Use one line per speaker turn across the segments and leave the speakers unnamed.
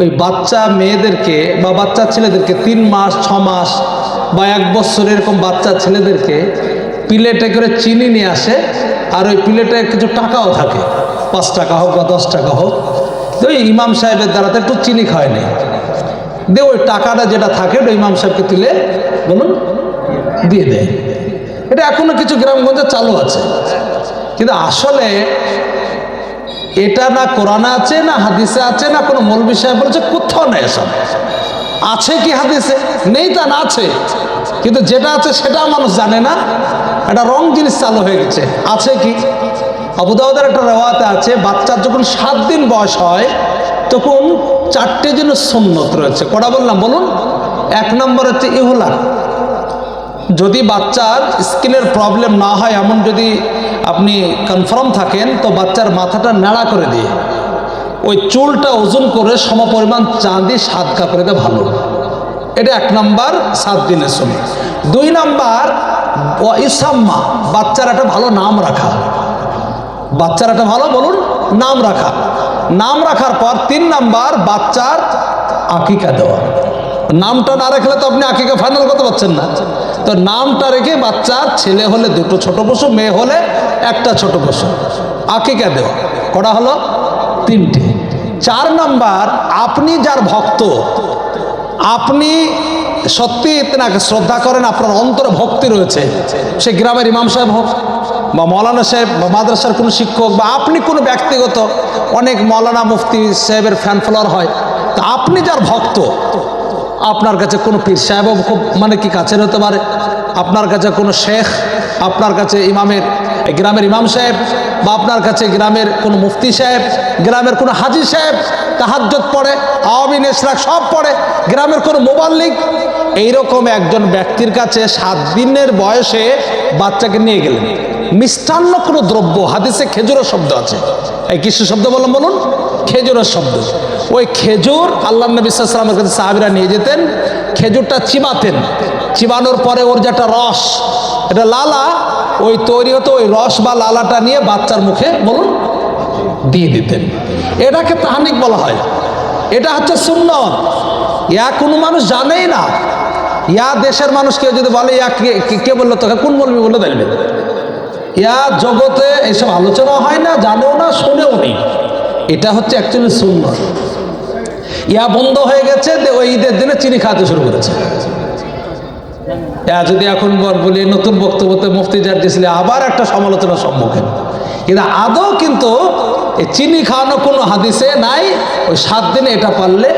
ওই বাচ্চা মেয়েদেরকে বা বাচ্চা ছেলেদেরকে তিন মাস, ছ মাস বা এক বছর এরকম বাচ্চা ছেলেদেরকে প্লেটে করে চিনি নিয়ে আসে আর ওই প্লেটে কিছু টাকাও থাকে। পাঁচ টাকা হোক বা দশ টাকা হোক। তো ওই ইমাম সাহেবের দ্বারা তো একটু চিনি খায় নেই দিয়ে ওই টাকাটা যেটা থাকে ওটা ইমাম সাহেবকে তুলে বলুন, দিয়ে দেয়। এটা এখনও কিছু গ্রামগঞ্জে চালু আছে। কিন্তু আসলে এটা না কোরআনে আছে, না হাদিসে আছে, না কোনো মৌলবী সাহেব বলেছে, কোথাও নেই এসব। আছে কি হাদিসে? নেই তা না আছে। কিন্তু যেটা আছে সেটা মানুষ জানে না। একটা রং জিনিস চালু হয়ে গেছে। আছে কি? আবুদাউদের একটা রেওয়াতে আছে, বাচ্চার যখন সাত দিন বয়স হয়, তখন চারটে জিনিস সুন্নত রয়েছে। কটা বললাম? বলুন। এক নম্বর হচ্ছে ইহুলা যদি বাচ্চার স্কিনের প্রবলেম না হয়, এমন যদি আপনি কনফার্ম থাকেন, তো বাচ্চার মাথাটা নাড়া করে দিয়ে। ওই চুলটা ওজন করে সমপরিমাণ চাঁদি করে দেয় ভালো। এটা এক নাম্বার, সাত দিনের সময় দুই নাম্বার ইসাম্মা বাচ্চার একটা ভালো নাম রাখা। বাচ্চার একটা ভালো বলুন, নাম রাখা। নাম রাখার পর তিন নাম্বার, বাচ্চার আকিকা দেওয়া। নামটা না রাখলে তো আপনি আকিকা ফাইনাল করতে পারছেন না। তো নামটা রেখে বাচ্চার ছেলে হলে দুটো ছোট পশু মেয়ে হলে একটা ছোট পশু আকিকা দেওয়া। কটা হলো? তিনটে। চার নাম্বার, আপনি যার ভক্ত, আপনি সত্যি তেনাকে শ্রদ্ধা করেন, আপনার অন্তরে ভক্তি রয়েছে। সে গ্রামের ইমাম সাহেব হোক বা মৌলানা সাহেব বা মাদ্রাসার কোনো শিক্ষক বা আপনি কোনো ব্যক্তিগত, অনেক মৌলানা মুফতি সাহেবের ফ্যান ফলোয়ার হয়। তা আপনি যার ভক্ত আপনার কাছে কোনো পীর সাহেবও খুব মানে কি কাছের হতে পারে? আপনার কাছে কোনো শেখ, আপনার কাছে ইমামের গ্রামের ইমাম সাহেব, বা আপনার কাছে গ্রামের কোনো মুফতি সাহেব, গ্রামের কোনো হাজি সাহেব তাহাজ্জত পড়ে, আওয়ামী নেশরাক সব পড়ে, গ্রামের কোনো মোবাল্লিক এইরকম একজন ব্যক্তির কাছে সাত দিনের বয়সে বাচ্চাকে নিয়ে গেলেন। মিষ্টান্ন কোনো দ্রব্য, হাদিসে খেজুরের শব্দ আছে। এই কিসের শব্দ বললাম বলুন? খেজুরের শব্দ। ওই খেজুর আল্লাহ নবী সাল্লামের কাছে সাহাবিরা নিয়ে যেতেন, খেজুরটা চিবাতেন। চিবানোর পরে ওর যে একটা রস, এটা লালা, ওই তৈরি হতো ওই রস বা লালাটা নিয়ে বাচ্চার মুখে বলুন দিয়ে দিতেন। এটাকে তাহানিক বলা হয়। এটা হচ্ছে সুন্নত। ইয়া কোনো মানুষ জানেই না। ইয়া দেশের মানুষ কেউ যদি বলে, ইয়া কে, কে- বলল তোকে? কোন বলবি বলে দেখবে ইয়া জগতে এইসব আলোচনা হয় না, জানেও না, শুনেও নেই। এটা হচ্ছে অ্যাকচুয়ালি সুন্নত। ইয়া বন্ধ হয়ে গেছে ওই ঈদের দিনে চিনি খাওয়াতে শুরু করেছে। যদি এখন বল- নতুন বক্তব্যতে মুফতি জার দিয়েছিলে, আবার একটা সমালোচনার সম্মুখীন। কিন্তু আদৌ কিন্তু চিনি খাওয়ানো কোনো হাদিসে নাই, ওই সাত দিনে এটা পারলে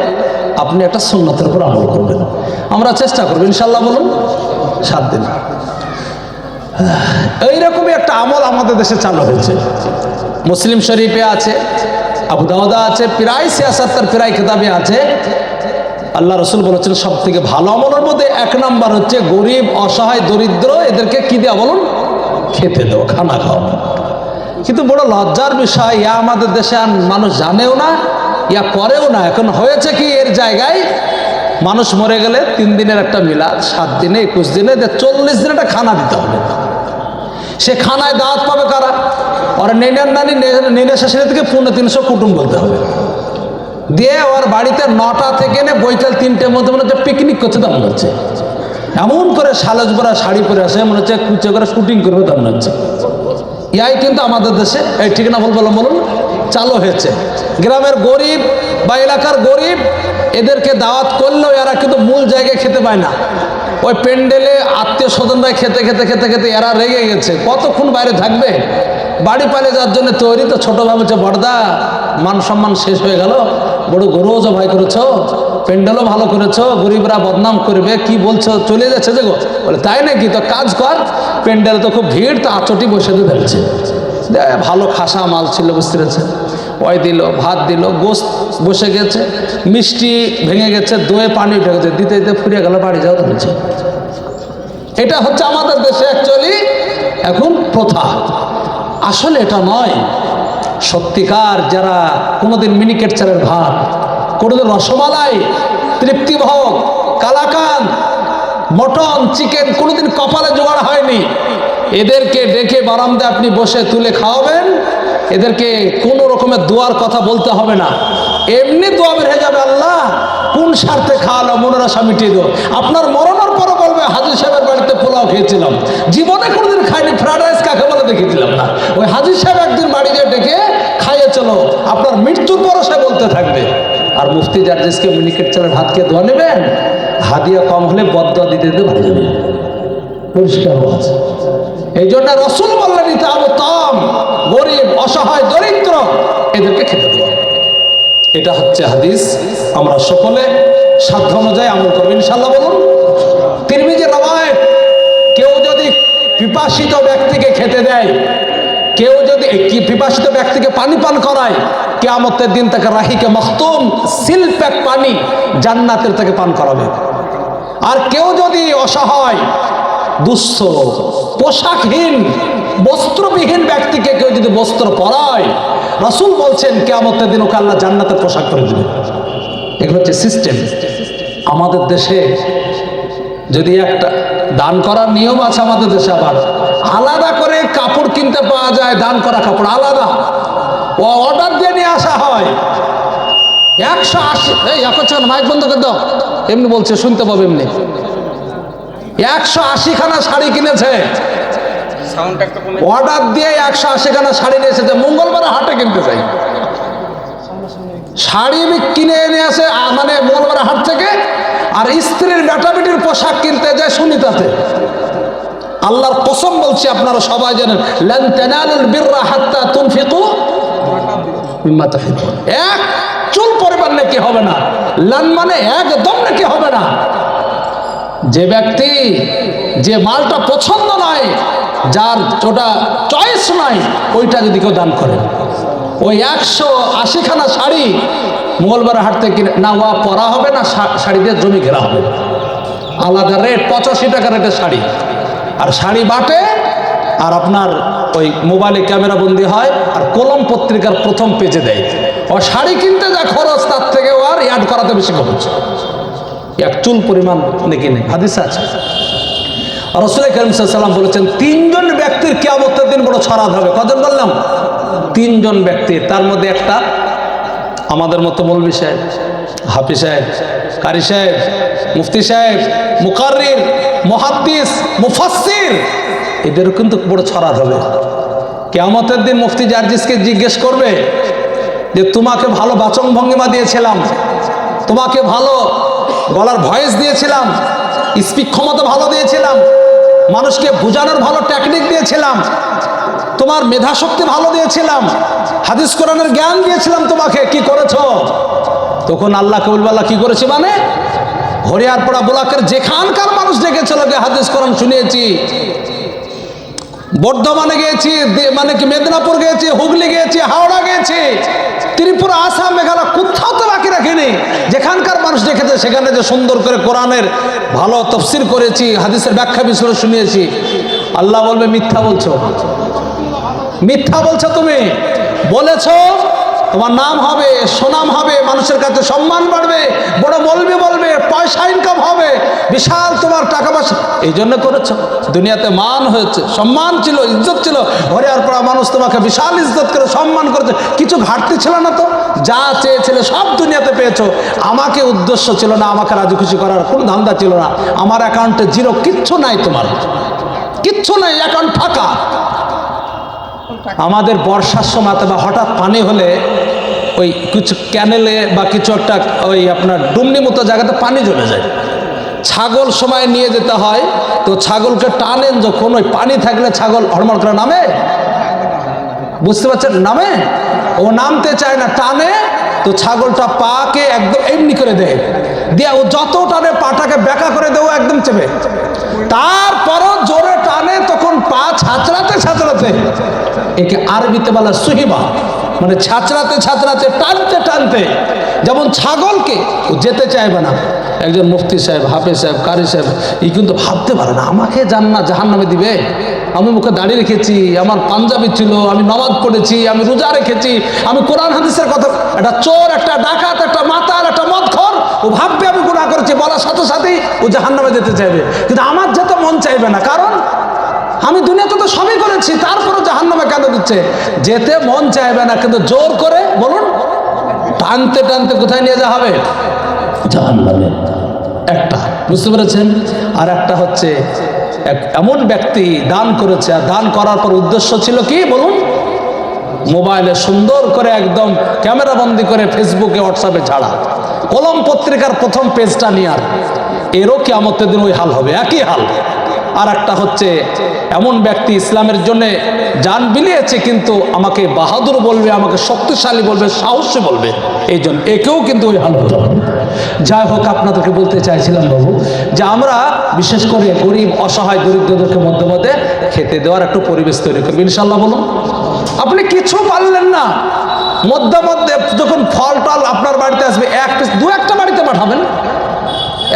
আপনি একটা সুন্নতের উপর আমল করবেন। আমরা চেষ্টা করব ইনশাল্লাহ বলুন, সাত দিন। এইরকমই একটা আমল আমাদের দেশে চালু হয়েছে। মুসলিম শরীফে আছে আবু দাউদা আছে, প্রায় সিয়াসাত্তার প্রায় খেতাবে আছে। আল্লাহ রসুল বলেছেন সব থেকে ভালো আমলের মধ্যে এক নাম্বার হচ্ছে গরিব, অসহায়, দরিদ্র, এদেরকে কি দেওয়া বলুন? খেতে দেওয়া, খানা খাওয়ানো কিন্তু বড় লজ্জার বিষয়, ইয়া আমাদের দেশে আর মানুষ জানেও না, ইয়া করেও না। এখন হয়েছে কি, এর জায়গায় মানুষ মরে গেলে তিন দিনের একটা মিলাদ, সাত দিনে, একুশ দিনে চল্লিশ দিনে একটা খানা দিতে হবে। সে খানায় দাওয়াত পাবে কারা? ওরা নেনের নানি নেনে শেষের থেকে পৌনে তিনশো কুটুম বলতে হবে। দিয়ে ওর বাড়িতে নটা থেকে নে বৈকাল তিনটের মধ্যে মনে হচ্ছে পিকনিক করছে তেমন হচ্ছে। এমন করে সালেজ পরা শাড়ি পরে আসে, মনে হচ্ছে কুচে করে শুটিং করবে তেমন হচ্ছে। ইয়াই কিন্তু আমাদের দেশে, এই ঠিক না বলব বলুন, চালু হয়েছে। গ্রামের গরিব বা এলাকার গরিব, এদেরকে দাওয়াত করলেও এরা কিন্তু মূল জায়গায় খেতে পায় না। ওই প্যান্ডেলে আত্মীয় স্বজনরা খেতে খেতে খেতে খেতে এরা রেগে গেছে। কতক্ষণ বাইরে থাকবে? বাড়ি পালে যাওয়ার জন্য তৈরি তো ছোটো ভাবছে বড়দা, মান সম্মান শেষ হয়ে গেল। বড় গরুও জবাই করেছ, প্যান্ডেলও ভালো করেছ, গরিবরা বদনাম করবে, কি বলছো, চলে যাচ্ছে যে গো? বলে, তাই নাকি? তো কাজ কর, প্যান্ডেল তো খুব ভিড়, তো আচটি বসে দিয়ে ধরেছে ভালো খাসা মাল ছিল, বুঝতে পেরেছে ওই দিল, ভাত দিল, গোস্ত বসে গেছে, মিষ্টি ভেঙে গেছে, দোয়ে পানি উঠে গেছে, দিতে দিতে ফুরিয়ে গেল, বাড়ি যাওয়া হয়েছে। এটা হচ্ছে আমাদের দেশে অ্যাকচুয়ালি এখন প্রথা। আসলে এটা নয়। সত্যিকার যারা কোনোদিন মিনিকেট চালের ভাত, কোনোদিন রসমালাই তৃপ্তিভোগ কালাকান, মটন, চিকেন কোনোদিন কপালে জোগাড় হয়নি। এদেরকে ডেকে বারান্দা আপনি বসে তুলে খাওয়াবেন। এদেরকে কোনো রকমের দোয়ার কথা বলতে হবে না। এমনি দোয়া হয়ে যাবে, আল্লাহ, কোন স্বার্থে খাওয়ালো, মনের আশা মিটিয়ে দিও। আপনার মরণের পরও বলবে, হাজির সাহেবের বাড়িতে পোলাও খেয়েছিলাম। জীবনে কোনোদিন খাইনি, ফ্রাইড বলে দেখেছিলাম না। ওই হাজির সাহেব একদিন বাড়িতে ডেকে খাইয়ে চলো, আপনার মৃত্যুর পরও সে বলতে থাকবে। আর মুফতি জার্জিসকে মিনিকেট ভাত খেয়ে দোয়া নেবেন? হাদিয়া কম হলে বদয়া দিতে দিতে বাড়ি যাবে পরিষ্কার আছে এই জন্য রসুল বললেন ইতাম তম, গরিব, অসহায়, দরিদ্র, এদেরকে খেতে দেবে এটা হচ্ছে হাদিস। আমরা সকলে সাধ্য অনুযায়ী আমল করব ইনশাল্লাহ বলুন তিরমিজি রবায়ত কেউ যদি পিপাসিত ব্যক্তিকে খেতে দেয়। কেউ যদি পিপাসিত ব্যক্তিকে পানি পান করায়, কেয়ামতের দিন তাকে রাহিকে মখতুম সিল প্যাক পানি জান্নাতের তাকে পান করাবে। আর কেউ যদি অসহায়, দুঃস্থ, পোশাকহীন, বস্ত্রবিহীন ব্যক্তিকে কেউ যদি বস্ত্র পরায়, রাসূল বলছেন, কেয়ামতের দিন ওকে আল্লাহ জান্নাতের পোশাক করে দেবে এগুলো হচ্ছে সিস্টেম। আমাদের দেশে যদি একটা দান করার নিয়ম আছে আমাদের দেশে আবার। আলাদা করে কাপড় কিনতে পাওয়া যায় দান করা কাপড় আলাদা। ও অর্ডার দিয়ে নিয়ে আসা হয়। একশো আশি এই এখন মাইক বন্ধ করে দাও। এমনি বলছে শুনতে পাবো এমনি। একশো আশি খানা শাড়ি কিনেছে। অর্ডার দিয়ে একশো আশি খানা শাড়ি নিয়ে এসেছে। মঙ্গলবার হাটে কিনতে চাই শাড়ি কিনে এনে আসে মানে মঙ্গলবার হাট থেকে আর স্ত্রীর বেটাবেটির পোশাক কিনতে যায় সুনিতাতে আল্লাহর কসম বলছি আপনারা সবাই জানেন এক চুল পরিমাণ নাকি হবে না, লান মানে একদম নাকি হবে না। যে ব্যক্তি যে মালটা পছন্দ নয় যার ওটা চয়েস নাই, ওইটা যদি কেউ দান করে। ওই একশো আশিখানা শাড়ি মঙ্গলবার হাট থেকে না ওয়া পরা হবে না, শা- শাড়ি দিয়ে জমি ঘেরা হবে। আলাদা রেট পঁচাশি টাকা রেটের শাড়ি। আর শাড়ি বাটে, আর আপনার ওই মোবাইলে ক্যামেরা বন্দি হয়, আর কলম পত্রিকার প্রথম পেজে দেয়। ও শাড়ি কিনতে যা খরচ, তার থেকে ও আর অ্যাড করাতে বেশি খরচ। এক চুল পরিমাণ নাকি নেই? হাদিস আছে। রসুল সাল্লাম বলেছেন, তিনজন ব্যক্তির কেয়ামতের দিন বড় ছড়াত হবে কজন বললাম? তিনজন ব্যক্তি। তার মধ্যে একটা আমাদের মতো মৌলবী সাহেব হাফি সাহেব, কারি সাহেব, মুফতি সাহেব মুকারির মুহাদ্দিস, মুফাসসির, এদেরও কিন্তু বড় ছড়া হবে। কেয়ামতের দিন মুফতি জার্জিসকে জিজ্ঞেস করবে যে, তোমাকে ভালো বাচন ভঙ্গিমা দিয়েছিলাম, তোমাকে ভালো গলার ভয়েস দিয়েছিলাম, স্পিক ক্ষমতা ভালো দিয়েছিলাম, মানুষকে বোঝানোর ভালো টেকনিক দিয়েছিলাম তোমার মেধা শক্তি ভালো দিয়েছিলাম। হাদিস কোরআনের জ্ঞান দিয়েছিলাম তোমাকে, কি করেছ? তখন আল্লাহ কবুলবাল্লাহ কি করেছে মানে? হরিয়ারপাড়া ব্লকের যেখানকার মানুষ ডেকেছিল হাদিস কোরআন শুনিয়েছি। বর্ধমানে গিয়েছি মানে কি মেদিনীপুর গিয়েছি, হুগলি গিয়েছি, হাওড়া গিয়েছি। ত্রিপুরা, আসাম, মেঘালয় কোথাও তো বাকি রাখিনি। যেখানকার মানুষ দেখেছে, সেখানে যে সুন্দর করে কোরআনের ভালো তফসির করেছি, হাদিসের ব্যাখ্যা বিশ্লেষণ শুনিয়েছি। আল্লাহ বলবে, মিথ্যা বলছো। মিথ্যা বলছো তুমি। বলেছ, তোমার নাম হবে, সুনাম হবে, মানুষের কাছে সম্মান বাড়বে, বড় বলবে বলবে, পয়সা ইনকাম হবে, বিশাল তোমার টাকা পয়সা। এই জন্য করেছ। দুনিয়াতে মান হয়েছে, সম্মান ছিল, ইজ্জত ছিল। ঘরে আর পড়া মানুষ তোমাকে বিশাল ইজ্জত করে, সম্মান করেছে। কিছু ঘাটতি ছিল না তো? যা চেয়েছিলে সব দুনিয়াতে পেয়েছ। আমাকে উদ্দেশ্য ছিল না, আমাকে রাজি খুশি করার, কোনো ধান্দা ছিল না। আমার অ্যাকাউন্টে জিরো কিচ্ছু নাই তোমার। কিচ্ছু নাই অ্যাকাউন্ট ফাঁকা। আমাদের বর্ষার সময় অথবা হঠাৎ পানি হলে ওই কিছু ক্যানেলে বা কিছু একটা ওই আপনার ডুমনি মতো জায়গাতে পানি জমে যায়। ছাগল সময় নিয়ে যেতে হয়, তো ছাগলকে টানেন যখন ওই পানি থাকলে ছাগল হরমর করে নামে। বুঝতে পারছেন? নামে? ও নামতে চায় না, টানে, তো ছাগলটা পাকে একদম এমনি করে দেয়। দিয়ে ও যত টানে পাটাকে বেঁকা করে দেও একদম চেপে। তারপরও জোরে টানে, তখন পা ছাচড়াতে ছাচড়াতে একে আরবিতে বলা সুহিবা মানে ছাচড়াতে ছাচড়াতে, টানতে টানতে, যেমন ছাগলকে ও যেতে চাইবে না। একজন মুফতি সাহেব, হাফেজ সাহেব, কারি সাহেব এই কিন্তু ভাবতে পারে না, আমাকে জান্না জাহান নামে দিবে? আমি মুখে দাঁড়িয়ে রেখেছি, আমার পাঞ্জাবি ছিল, আমি নমাজ পড়েছি, আমি রোজা রেখেছি, আমি কোরআন, হাদিসের কথা, একটা চোর, একটা ডাকাত, একটা মাতাল, একটা মদখর, ও ভাববে আমি গুণা করেছি, বলার সাথে সাথেই ও জাহান নামে যেতে চাইবে। কিন্তু আমার যেতে মন চাইবে না, কারণ আমি দুনিয়াতে তো সবই করেছি তারপরে জাহান নামে কেন দিচ্ছে। যেতে মন চাইবে না, কিন্তু জোর করে বলুন, টানতে টানতে কোথায় নিয়ে যাওয়া হবে? জাহান্নামে। একটা, বুঝতে পেরেছেন? আর একটা হচ্ছে, এক এমন ব্যক্তি দান করেছে, আর দান করার পর উদ্দেশ্য ছিল কি? বলুন। মোবাইলে সুন্দর করে একদম ক্যামেরা বন্দি করে ফেসবুকে, হোয়াটসঅ্যাপে ছাড়া কলম পত্রিকার প্রথম পেজটা নেওয়ার এরও কি আমতের দিন ওই হাল হবে, একই হাল। আর একটা হচ্ছে, এমন ব্যক্তি ইসলামের জন্য যান বিলিয়েছে কিন্তু আমাকে বাহাদুর বলবে, আমাকে শক্তিশালী বলবে, সাহসী বলবে। এই জন্য একেও কিন্তু ওই হাল হতে যাই হোক, আপনাদেরকে বলতে চাইছিলাম বাবু, যে আমরা বিশেষ করে গরিব, অসহায় দরিদ্রদেরকে মধ্যে মধ্যে খেতে দেওয়ার একটু পরিবেশ তৈরি করব। ইনশাল্লাহ বলুন। আপনি কিছু পারলেন না। মধ্যে মধ্যে যখন ফল টল আপনার বাড়িতে আসবে, এক দু একটা বাড়িতে পাঠাবেন।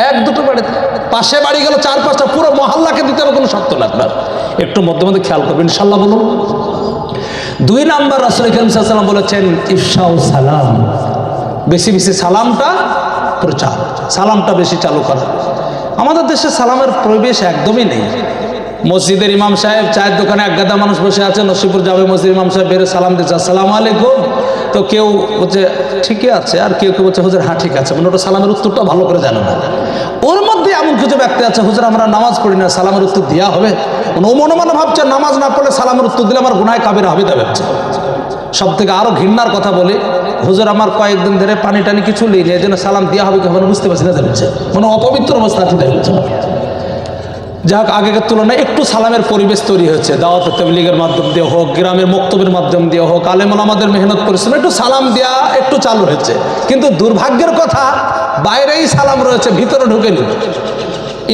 এক দুটো বাড়ি, পাশে বাড়ি গেল চার পাঁচটা, পুরো মহল্লাকে দিতে হবে, কোনো শর্ত না। একটু মধ্যে মধ্যে খেয়াল করবেন ইনশাল্লাহ বলুন। দুই নাম্বার রাসুল সাল্লাম বলেছেন ইফসাউ সালাম। বেশি বেশি সালামটা প্রচার। সালামটা বেশি চালু করা। আমাদের দেশে সালামের পরিবেশ একদমই নেই। মসজিদের ইমাম সাহেব, চায়ের দোকানে এক গাদা মানুষ বসে আছে, নসিপুর যাবে মসজিদ ইমাম সাহেব বেরো সালাম দিচ্ছে, আসসালামু আলাইকুম। তো কেউ বলছে, ঠিকই আছে। আর কেউ কেউ বলছে, হুজুর হ্যাঁ ঠিক আছে। মানে ওটা সালামের উত্তরটা ভালো করে জানে না। ওর মধ্যে এমন কিছু ব্যক্তি আছে, হুজুর, আমরা নামাজ পড়ি না, সালামের উত্তর দেওয়া হবে। মানে ও মনে মনে ভাবছে, নামাজ না পড়লে সালামের উত্তর দিলে আমার গুনায় কাবির হবে তা ভাবছে সব থেকে আরও ঘৃণার কথা বলি, হুজুর, আমার কয়েকদিন ধরে পানি টানি কিছু নেই এই জন্য সালাম দেওয়া হবে কি হবে বুঝতে পারছি না দেখছে মানে অপবিত্র অবস্থা আছে দেখছে যাই হোক আগেকার তুলনায় একটু সালামের পরিবেশ তৈরি হয়েছে। দাওয়াত তবলিগের মাধ্যম দিয়ে হোক, গ্রামের বক্তব্যের মাধ্যম দিয়ে হোক আলেমন আমাদের মেহনত পরিশ্রম একটু সালাম দেওয়া একটু চালু হয়েছে। কিন্তু দুর্ভাগ্যের কথা, বাইরেই সালাম রয়েছে, ভিতরে ঢুকে ঢুকেনি।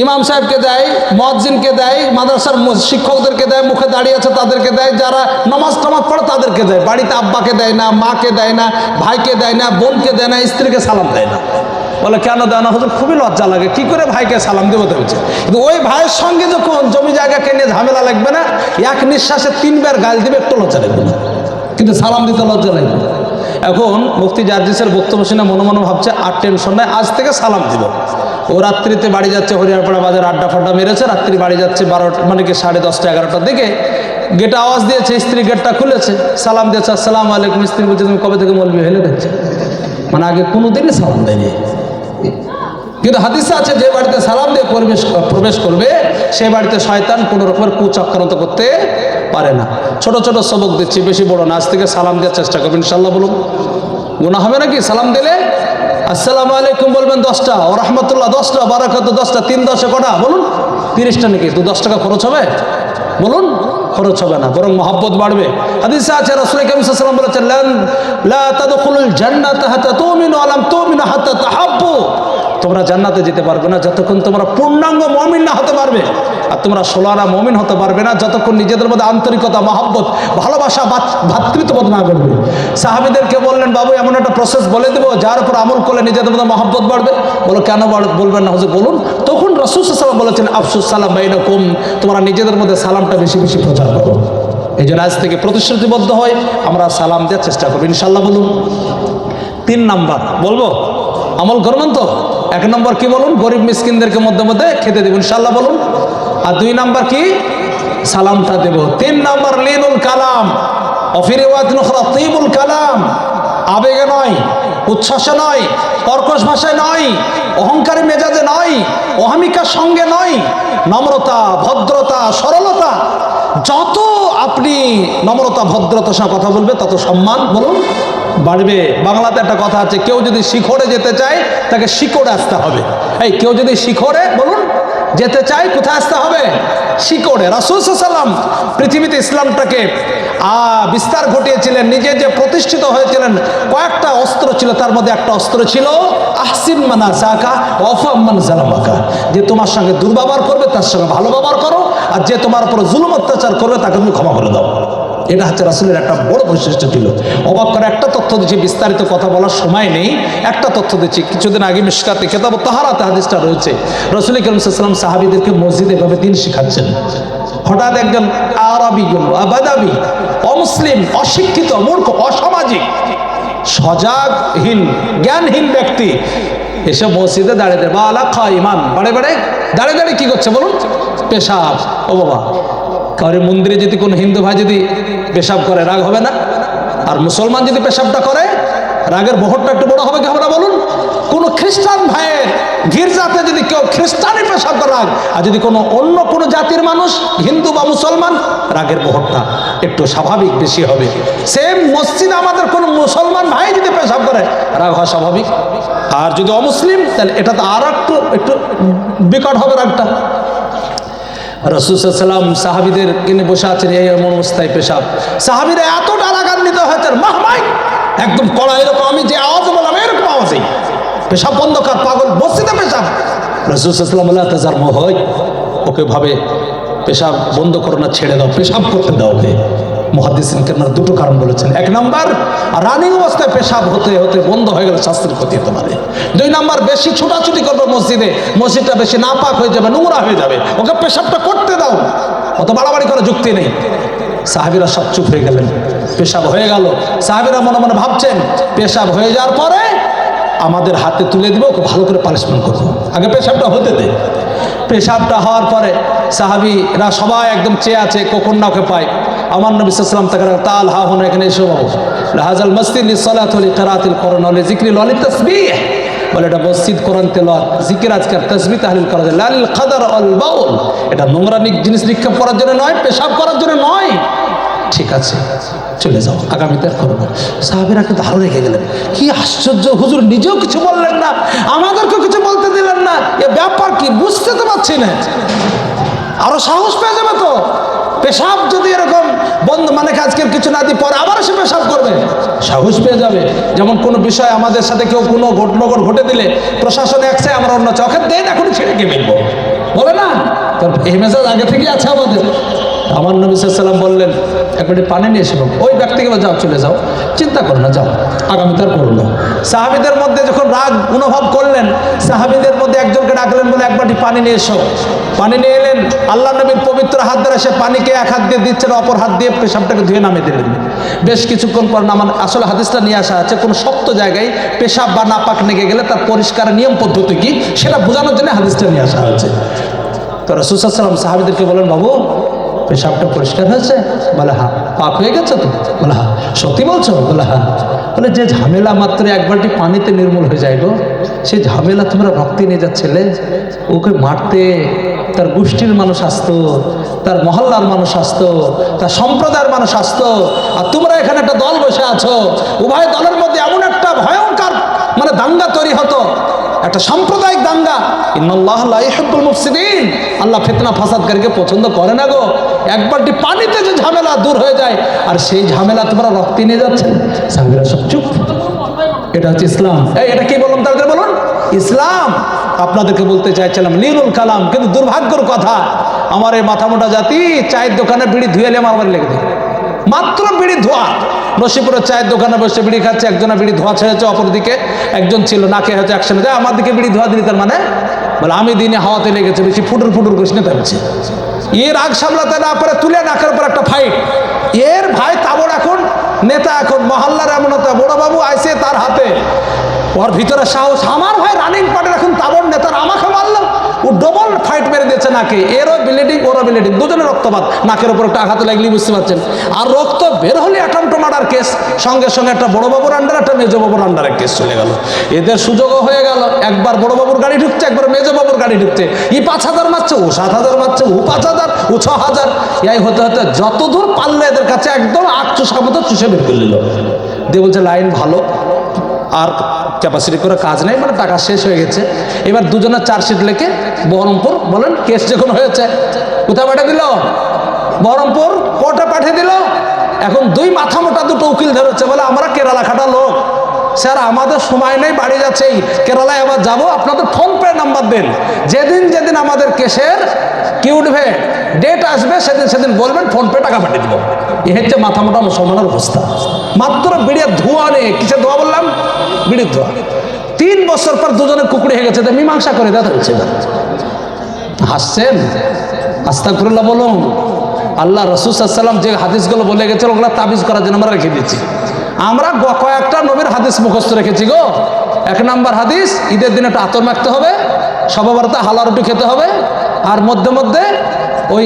ইমাম সাহেবকে দেয় মজ্জিনকে দেয়, মাদ্রাসার শিক্ষকদেরকে দেয়, মুখে দাঁড়িয়ে আছে তাদেরকে দেয়, যারা নমাজ টমাজ পড়ে তাদেরকে দেয়। বাড়িতে আব্বাকে দেয় না, মাকে দেয় না, ভাইকে দেয় না, বোনকে দেয় না, স্ত্রীকে সালাম দেয় না। বলে, কেন দেয় না? হুজুর, খুবই লজ্জা লাগে। কি করে ভাইকে সালাম দেবো তো কিন্তু ওই ভাইয়ের সঙ্গে যখন জমি জায়গাকে নিয়ে ঝামেলা লাগবে না, এক নিঃশ্বাসে তিনবার গাল দিবে, একটু লজ্জা লাগবে না। কিন্তু সালাম দিতে লজ্জা লাগবে এখন মুফতি জার্জিসের বক্তব্য শুনে মনে মনে ভাবছে, আর টেনশন নাই, আজ থেকে সালাম দিব। ও রাত্রিতে বাড়ি যাচ্ছে, হরিয়ারপাড়া বাজার আড্ডা ফাড্ডা মেরেছে, রাত্রি বাড়ি যাচ্ছে বারোটা মানে কি সাড়ে দশটা, এগারোটার দিকে। গেটে আওয়াজ দিয়েছে, স্ত্রী গেটটা খুলেছে। সালাম দিয়েছে, আসসালাম আলাইকুম স্ত্রী, বলছে, তুমি কবে থেকে মলবি? হেলে দেখছে মানে আগে কোনোদিনই সালাম দেয়নি। কিন্তু হাদিসে আছে, যে বাড়িতে সালাম দিয়ে পরিবেশ প্রবেশ করবে সেই বাড়িতে শয়তান কোনো রকমের কুচক্রান্ত করতে পারে না। ছোট ছোট সবক দিচ্ছি, বেশি বড় না, আজ থেকে সালাম দেওয়ার চেষ্টা করবেন ইনশাল্লাহ বলুন। গুণা হবে নাকি? সালাম দিলে? আসসালামু আলাইকুম বলবেন দশটা, ও রহমতুল্লাহ, দশটা, বারাকাত, দশটা, তিন দশে কটা? বলুন, তিরিশটা নাকি? দু দশ টাকা খরচ হবে? বলুন। খরচ হবে না, বরং মহব্বত বাড়বে। আছে তোমরা জান্নাতে যেতে পারবে না, যতক্ষণ তোমরা পূর্ণাঙ্গ মমিন না হতে পারবে। আর তোমরা ষোলারা মমিন হতে পারবে না, যতক্ষণ নিজেদের মধ্যে আন্তরিকতা, মহব্বত, ভালোবাসা ভাত- ভ্রাতৃত্ববোধ না করবে। সাহাবিদেরকে বললেন, বাবু, এমন একটা প্রসেস বলে দেবো, যার উপর আমল করলে নিজেদের মধ্যে মহব্বত বাড়বে? বলো, কেন বলবেন না? হুজুর বলুন, তখন রসুল সাল্লাম বলেছেন, আফসুস সালাম বাইনকুম। তোমরা নিজেদের মধ্যে সালামটা বেশি বেশি প্রচার করো। এই জন্য আজ থেকে প্রতিশ্রুতিবদ্ধ হয় আমরা সালাম দেওয়ার চেষ্টা করব ইনশাল্লাহ বলুন। তিন নাম্বার, বলব? আমল করবেন তো? এক নম্বর কি বলুন? গরিব মিসকিনদেরকে মধ্যে মধ্যে খেতে দেবো ইনশাল্লাহ বলুন। আর দুই নাম্বার কি? সালামটা দেব। তিন নাম্বার লিনুল কালাম। তিবুল কালাম। আবেগে নয়। উচ্ছ্বাসে নয়, কর্কশ ভাষায় নয়, অহংকারী মেজাজে নয়, অহামিকার সঙ্গে নয়, নম্রতা, ভদ্রতা, সরলতা, যত আপনি নম্রতা ভদ্রতার সঙ্গে কথা বলবে, তত সম্মান, বলুন, বাড়বে। বাংলাতে একটা কথা আছে, কেউ যদি শিখরে যেতে চায়, তাকে শিকড়ে আসতে হবে। এই কেউ যদি শিখরে যেতে চাই, কোথায় আসতে হবে? শিকড়ে। রাসুল সাল্লাম পৃথিবীতে ইসলামটাকে বিস্তার ঘটিয়েছিলেন, নিজে যে প্রতিষ্ঠিত হয়েছিলেন, কয়েকটা অস্ত্র ছিল, তার মধ্যে একটা অস্ত্র ছিল, আহসিন মানা সাকা অফাম্মান জালামাকা। যে তোমার সঙ্গে দুর্ব্যবহার করবে, তার সঙ্গে ভালো ব্যবহার করো, আর যে তোমার উপর জুলুম অত্যাচার করবে, তাকে তুমি ক্ষমা করে দাও। এটা হচ্ছে রাসুলের একটা বড় বৈশিষ্ট্য ছিল। অবাক করে একটা তথ্য দিচ্ছি, বিস্তারিত কথা বলার সময় নেই। একটা তথ্য দিচ্ছি, কিছুদিন আগে মিসকাতে কেতাব তাহারাতে হাদিসটা রয়েছে। রসুল করিম সাল্লাম সাহাবিদেরকে মসজিদে এভাবে দিন শিখাচ্ছেন। হঠাৎ একজন আরবি বাদাবি অমুসলিম, অশিক্ষিত, মূর্খ, অসামাজিক, সজাগহীন, জ্ঞানহীন ব্যক্তি। এসে মসজিদে দাঁড়িয়ে দেয় বা আলা খা ইমান বাড়ে বাড়ে দাঁড়িয়ে দাঁড়িয়ে কী করছে বলুন? পেশাব। ও বাবা। কারও মন্দিরে যদি কোনো হিন্দু ভাই যদি পেশাব করে, রাগ হবে না? আর মুসলমান যদি পেশাবটা করে, রাগের বহরটা একটু বড় হবে কি না বলুন? কোন খ্রিস্টান ভাইয়ের গির্জাতে যদি কেউ খ্রিস্টানই পেশাব করে রাগ, আর যদি কোনো অন্য কোনো জাতির মানুষ, হিন্দু বা মুসলমান, রাগের মোহরটা একটু স্বাভাবিক বেশি হবে। সেম মসজিদ আমাদের কোনো মুসলমান ভাই যদি পেশাব করে, রাগ হওয়া স্বাভাবিক। আর যদি অমুসলিম, তাহলে এটা তো আর একটু একটু বিকট হবে রাগটা। রসুসাল্লাম সাহাবিদের কিনে বসে আছেন, এই এমন অবস্থায় পেশাব। সাহাবিরা এত রাগান্বিত হয়েছেন মাহমাই একদম কড়া এরকম, আমি যে আওয়াজ বললাম, এরকম আওয়াজই পেশাব বন্ধ কর পাগল মসজিদে পেশাব। রসুসাল্লাম আল্লাহ তাজার মোহ হয় ওকে ভাবে পেশাব বন্ধ করো না, ছেড়ে দাও, পেশাব করতে দাও ওকে। মহাদিসিন কেনার দুটো কারণ বলেছেন। এক নাম্বার রানিং অবস্থায় পেশাব হতে হতে বন্ধ হয়ে গেলে শাস্তির ক্ষতি হতে পারে। দুই নাম্বার, বেশি ছোটাছুটি করবে মসজিদে। মসজিদটা বেশি নাপাক হয়ে যাবে, নোংরা হয়ে যাবে। ওকে পেশাবটা করতে দাও। অত বাড়াবাড়ি করার যুক্তি নেই। সাহাবিরা সব চুপ হয়ে গেলেন। পেশাব হয়ে গেল। সাহাবিরা মনে মনে ভাবছেন, পেশাব হয়ে যাওয়ার পরে আমাদের হাতে তুলে দিব, ওকে ভালো করে পানিশমেন্ট করব। আগে পেশাবটা হতে দে। পেশাবটা হওয়ার পরে সাহাবিরা সবাই একদম চেয়ে আছে, কখন না ওকে পায়। আমার নবী সাল্লাম তাকে তাল, হা হন এখানে এসে। হাজাল মসজিদ সলাতলি কারাতিল করোনা হলে জিক্রি ললিত তসবিহ। বলে, এটা মসজিদ, কোরআন, তেলাওয়াত। জিকির আজকার তসবি তাহলিল করা যায়। লাল খাদার অল বাউল। এটা নোংরা নি- জিনিস নিক্ষেপ করার জন্য নয়, পেশাব করার জন্য নয়। ঠিক আছে, চলে যাও, আগামীতে আর করব সাহাবিরা কিন্তু আরও রেখে গেলেন। কি আশ্চর্য, হুজুর, নিজেও কিছু বললেন না। আমাদেরকেও কিছু বলতে দিলেন না। এ ব্যাপার কি, বুঝতে তো পারছি না। আরও সাহস পেয়ে যাবে তো। পেশাব যদি এরকম বন্ধ মানে আজকের কিছু না দিই পরে আবার সে পেশাব করবে? সাহস পেয়ে যাবে। যেমন কোনো বিষয় আমাদের সাথে কেউ কোনো ঘটনগর ঘটে দিলে প্রশাসন চাই আমরা অন্য চোখের দেন এখন ছেড়ে কে মিলবো বলে না? তোর এই মেজাজ আগে থেকেই আছে আমাদের। আমার নবী সাল্লাম বললেন, এক মিনিট পানি নিয়ে এসে ওই ব্যক্তিকে যাও, চলে যাও। চিন্তা করো না, যাও। আগামী তার করো না। সাহাবিদের মধ্যে যখন রাগ অনুভব করলেন, সাহাবিদের মধ্যে একজনকে ডাকলেন বলে, এক বাটি পানি নিয়ে এসো। পানি নিয়ে এলেন। আল্লাহ নবীর পবিত্র হাত ধরে সে পানিকে এক হাত দিয়ে দিচ্ছেন, অপর হাত দিয়ে পেশাবটাকে ধুয়ে নামিয়ে দিলেন। বেশ কিছুক্ষণ পর নামান, আসলে হাদিসটা নিয়ে আসা আছে, কোনো শক্ত জায়গায় পেশাব বা নাপাক নেগে গেলে তার পরিষ্কার নিয়ম পদ্ধতি কি, সেটা বোঝানোর জন্য হাদিসটা নিয়ে আসা হয়েছে। তো রসুসাল্লাম সাহাবিদেরকে বলেন বাবু পেশাবটা পরিষ্কার হয়েছে? বলে, হা, পাক হয়ে গেছে তো? বলে, হা, সত্যি বলছো? বলে, হা। বলে, যে ঝামেলা মাত্র এক বালতি পানিতে নির্মূল হয়ে যায় গো সেই ঝামেলা তোমরা রক্তে নিয়ে যাচ্ছিলে ওকে মারতে তার গোষ্ঠীর মানুষ আসতো, তার মহল্লার মানুষ আসতো, তার সম্প্রদায়ের মানুষ আসতো, আর তোমরা এখানে একটা দল বসে আছো। উভয় দলের মধ্যে এমন একটা ভয়ঙ্কর মানে দাঙ্গা তৈরি হতো। একটা সাম্প্রদায়িক দাঙ্গা। ইন্নাল্লাহ লা ইউহিব্বুল মুফসিদিন। আল্লাহ ফিতনা ফাসাদকারীকে পছন্দ করে না গো। একবারটি পানিতে যে ঝামেলা দূর হয়ে যায়, আর সেই ঝামেলা তোমরা রক্তে নিয়ে যাচ্ছেন। সাহাবীরা সব চুপ। এটা হচ্ছে ইসলাম। এই, এটা কি বললাম তাদের বলুন? ইসলাম। আপনাদেরকে বলতে চাইছিলাম নিরুল কালাম, কিন্তু দুর্ভাগ্যর কথা, আমার এই মাথা মোটা জাতি চায়ের দোকানে বিড়ি ধুয়ে আমার লেগে দেয় মাত্র বিড়ি ধোয়া। নসিপুরের চায়ের দোকানে বসে বিড়ি খাচ্ছে, একজনের বিড়ি ধোয়া ছেড়েছে, অপরদিকে একজন ছিল নাকে হচ্ছে একসঙ্গে দেয় আমার দিকে বিড়ি ধোয়া দিলি তার মানে? বলে, আমি দিনে হাওয়াতে লেগেছে, বেশি ফুটুর ফুটুর করিস না তারছে এর আগ সামলাতে না পারে, তুলে নাকের উপর একটা ফাইট এর ভাই তাবর এখন, নেতা এখন, মহল্লার এমন হতে বড় বাবু আইসে তার হাতে। ওর ভিতরে সাহস, আমার ভাই রানিং পার্টির এখন তাবর নেতার আমাকে মারলাম ও ডবল ফাইট মেরে দিয়েছে নাকে। এরও ব্লিডিং ওরও ব্লিডিং দুজনের রক্তপাত। নাকের উপর একটা আঘাত লাগলেই বুঝতে পারছেন। আর রক্ত বের হলে অ্যাটম মার্ডার কেস সঙ্গে সঙ্গে একটা বড় বাবুর আন্ডার একটা মেজো বাবুর আন্ডারে কেস চলে গেল। এদের সুযোগও হয়ে গেল। একবার বড় বাবুর গাড়ি ঢুকছে, একবার মেজো বাবুর গাড়ি ঢুকছে। ই পাঁচ হাজার মারছে, ও সাত হাজার মারছে, ও পাঁচ হাজার, ও ছ হাজার। এই হতে হতে যতদূর পারলে এদের কাছে একদম আট চুষার মতো চুষে বের করে নিল। দিয়ে বলছে, লাইন ভালো। আর ক্যাপাসিটি করে কাজ নেই মানে টাকা শেষ হয়ে গেছে। এবার দুজনের চার্জশিট লেখে বহরমপুর বলেন, কেস যখন হয়েছে, কোথায় পাঠিয়ে দিল? বহরমপুর কটা পাঠিয়ে দিল। এখন দুই মাথা মোটা দুটো উকিল ধরেছে, বলে আমরা কেরালা খাটা লোক। স্যার, আমাদের সময় নেই, বাড়ি যাচ্ছেই কেরালায় আবার যাব। আপনাদের ফোন পে নাম্বার দেন। যেদিন যেদিন আমাদের কেসের কি উঠবে ডেট আসবে, সেদিন সেদিন বলবেন, ফোন পে টাকা পাঠিয়ে দিব। এ হচ্ছে মাথা মোটা মুসলমানের অবস্থা। মাত্র বিড়ির ধোঁয়া নেই। কিসের ধোঁয়া বললাম? বিড়ির ধোঁয়া। তিন বছর পর দুজনে কুকুরে হয়ে গেছে মীমাংসা করে দেওয়া হচ্ছে হাসছেন? আস্তাকুরুল্লাহ বলুন। আল্লাহ রসুসাল্লাম যে হাদিসগুলো বলে গেছে ওগুলো তাবিজ করার জন্য আমরা রেখে দিচ্ছি আমরা কয়েকটা নবীর হাদিস মুখস্থ রেখেছি গো। এক নাম্বার হাদিস, ঈদের দিনে একটা আতর মাখতে হবে, সবাবারতে হালা রুটি খেতে হবে, আর মধ্যে মধ্যে ওই,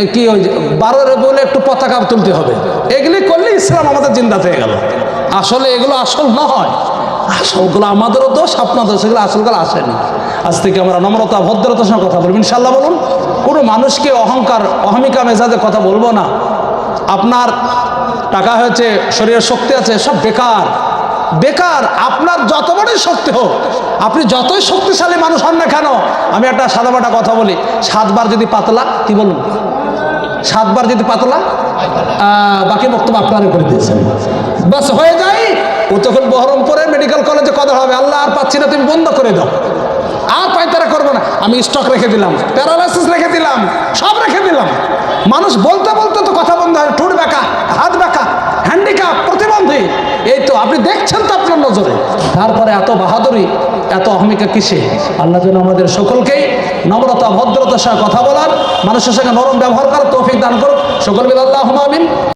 এই কি ওই যে বারোর বলে একটু পতাকা তুলতে হবে। এগুলি করলে ইসলাম আমাদের জিন্দা হয়ে গেল। আসলে এগুলো আসল নয়। আসল ওগুলো আমাদেরও দোষ, আপনাদের সেগুলো আসলগুলো আসেনি। আজ থেকে আমরা নম্রতা, ভদ্রতার সঙ্গে কথা বলব। ইনশাল্লাহ বলুন, কোনো মানুষকে অহংকার, অহমিকা মেজাজে কথা বলব না। আপনার টাকা হয়েছে, শরীরের শক্তি আছে, সব বেকার। বেকার, আপনার যত বড়ই শক্তি হোক, আপনি যতই শক্তিশালী মানুষ হন না কেন, আমি একটা সাদামাটা কথা বলি, সাতবার যদি পাতলা, কি বলুন? সাতবার যদি পাতলা বাকি বক্তব্য আপনারা করে দিয়েছেন বাস, হয়ে যায় ও তখন বহরমপুরে মেডিকেল কলেজে কথা হবে, আল্লাহ আর পাচ্ছি না, তুমি বন্ধ করে দাও। আর পাইতারা করব না, আমি স্টক রেখে দিলাম প্যারালাইসিস রেখে দিলাম, সব রেখে দিলাম। মানুষ বলতে বলতে তো কথা বন্ধ হয়, ঠুট বেকা এই তো আপনি দেখছেন তো আপনার নজরে। তারপরে এত বাহাদুরি, এত অহমিকা কিসে? আল্লাহ যেন আমাদের সকলকেই নম্রতা, ভদ্রতার সঙ্গে কথা বলার, মানুষের সঙ্গে নরম ব্যবহার করার তৌফিক দান করুক। সকল বিল আল্লাহ আমিন।